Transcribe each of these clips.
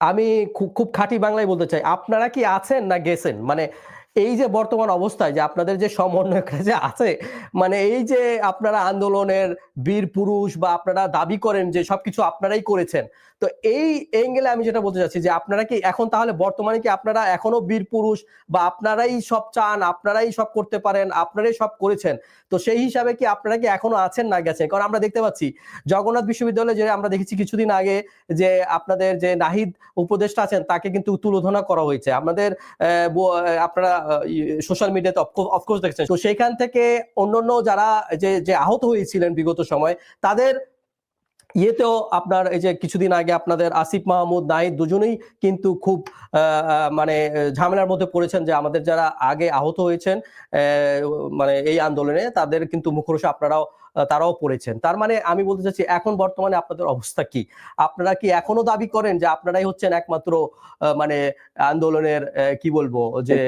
আমি খুব খুব খাঁটি বাংলায় বলতে চাই। আপনারা কি আছেন না গেছেন? মানে এই যে বর্তমান অবস্থায় যে আপনাদের যে সমন্বয়করা যে আছে মানে এই যে আপনারা আন্দোলনের বীর পুরুষ বা আপনারা দাবি করেন যে সবকিছু আপনারাই করেছেন, তো এই এঙ্গেলে আমি যেটা বলতে চাচ্ছি যে আপনারা কি এখন তাহলে বর্তমানে কি আপনারা এখনও বীর পুরুষ বা আপনারাই সব চান, আপনারাই সব করতে পারেন, আপনারাই সব করেছেন, তো সেই হিসাবে কি আপনারা কি এখনও আছেন না গেছেন? কারণ আমরা দেখতে পাচ্ছি জগন্নাথ বিশ্ববিদ্যালয়ে যে আমরা দেখেছি কিছুদিন আগে যে আপনাদের যে নাহিদ উপদেষ্টা আছেন তাকে কিন্তু তুলোধনা করা হয়েছে। আমাদের আপনারা সোশ্যাল মিডিয়াতে অফকোর্স দেখছেন। তো সেখান থেকে অন্যান্য যারা যে যে আহত হয়েছিলেন বিগত সময়, তাদের ইয়েতেও আপনার এই যে কিছুদিন আগে আপনাদের আসিফ মাহমুদ, নাহিদ দুজনেই কিন্তু খুব মানে ঝামেলার মধ্যে পড়েছেন যে আমাদের যারা আগে আহত হয়েছেন মানে এই আন্দোলনে তাদের কিন্তু মুখরোশ আপনারাও, তারাও পড়েছেন। তার মানে আমি বলতে চাচ্ছি, এখন বর্তমানে আপনাদের অবস্থা কি? আপনারা কি এখনও দাবি করেন যে আপনারাই হচ্ছেন একমাত্র মানে আন্দোলনের কি বলব, যে,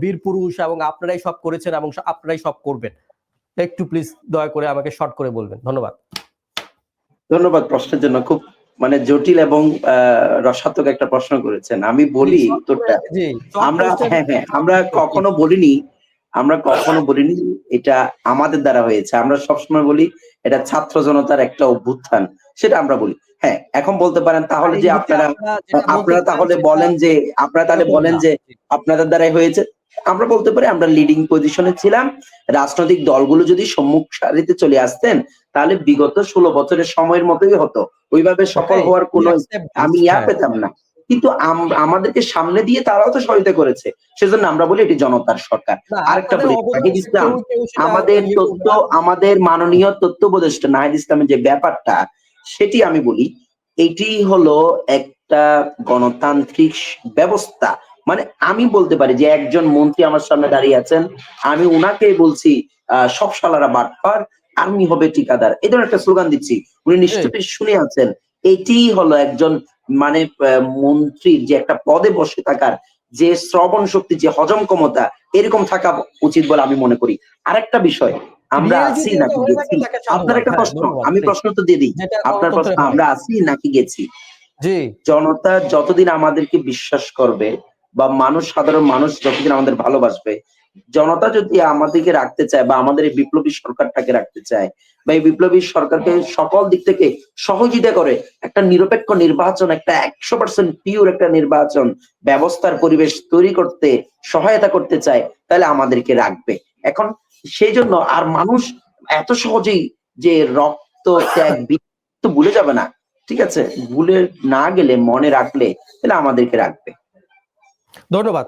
বীর পুরুষ এবং আপনারাই সব করেছেন এবং আপনারাই সব করবেন? একটু প্লিজ দয়া করে আমাকে শর্ট করে বলবেন। ধন্যবাদ। ধন্যবাদ প্রশ্নের জন্য। খুব মানে জটিল এবং আহ, রসাত্মক একটা প্রশ্ন করেছেন। আমি বলি উত্তরটা। আমরা হ্যাঁ হ্যাঁ আমরা কখনো বলিনি আমরা কখনো বলিনি এটা আমাদের দ্বারা হয়েছে। আমরা সবসময় বলি এটা ছাত্র জনতার একটা অভ্যুত্থান সেটা আমরা বলি। হ্যাঁ এখন বলতে পারেন তাহলে যে আপনারা আপনারা তাহলে বলেন যে আপনারা তাহলে বলেন যে আপনাদের দ্বারাই হয়েছে। আমরা বলতে পারি আমরা লিডিং পজিশনে ছিলাম। রাজনৈতিক দলগুলো যদি সম্মুখ সারিতে চলে আসতেন তাহলে বিগত ষোলো বছরের সময়ের মতোই হতো। ওইভাবে সফল হওয়ার কোনো আমি ইয়া হ্যাঁ। পেতাম না। কিন্তু আম- আমাদেরকে সামনে দিয়ে তারাও তো সহায়তা করেছে। সেজন্য আমরা বলি এটি জনতার সরকার। আরেকটা বলি, নাহিদ ইসলাম, আমাদের তথ্য আমাদের মাননীয় তথ্য উপদেষ্টা নাহিদ ইসলামের যে ব্যাপারটা সেটি আমি বলি এটি হলো একটা গণতান্ত্রিক ব্যবস্থা। মানে আমি বলতে পারি যে একজন মন্ত্রী আমার সামনে দাঁড়িয়ে আছেন আমি উনাকে বলছি সব সালারা বাটপার আমি হবে ঠিকাদার। এই ধরনের একটা স্লোগান দিচ্ছি। উনি নিশ্চয়ই শুনে আছেন। এটি হলো একজন মানে মন্ত্রীর যে একটা পদে বসে থাকার যে শ্রবণ শক্তি যে হজম ক্ষমতা এরকম থাকা উচিত বলে আমি মনে করি। আরেকটা বিষয় আমরা আছি নাকি গেছি? আপনার একটা প্রশ্ন আমি প্রশ্ন তো দিয়ে দিই। আপনার প্রশ্ন আমরা আছি নাকি গেছি? জনতা যতদিন আমাদেরকে বিশ্বাস করবে বা মানুষ, সাধারণ মানুষ যতদিন আমাদের ভালোবাসবে, জনতা যদি আমাদেরকে রাখতে চায় বা আমাদের এই বিপ্লবী সরকারটাকে রাখতে চায় বা এই বিপ্লবী সরকারকে সকল দিক থেকে সহযোগিতা করে, একটা নিরপেক্ষ নির্বাচন, একটা একশো পার্সেন্ট পিওর একটা নির্বাচন ব্যবস্থার পরিবেশ তৈরি করতে, সহায়তা করতে চায়, তাহলে আমাদেরকে রাখবে। এখন সেই জন্য আর মানুষ এত সহজেই যে রক্ত, ত্যাগ তো ভুলে যাবে না, ঠিক আছে? ভুলে না গেলে, মনে রাখলে, তাহলে আমাদেরকে রাখবে। ধন্যবাদ।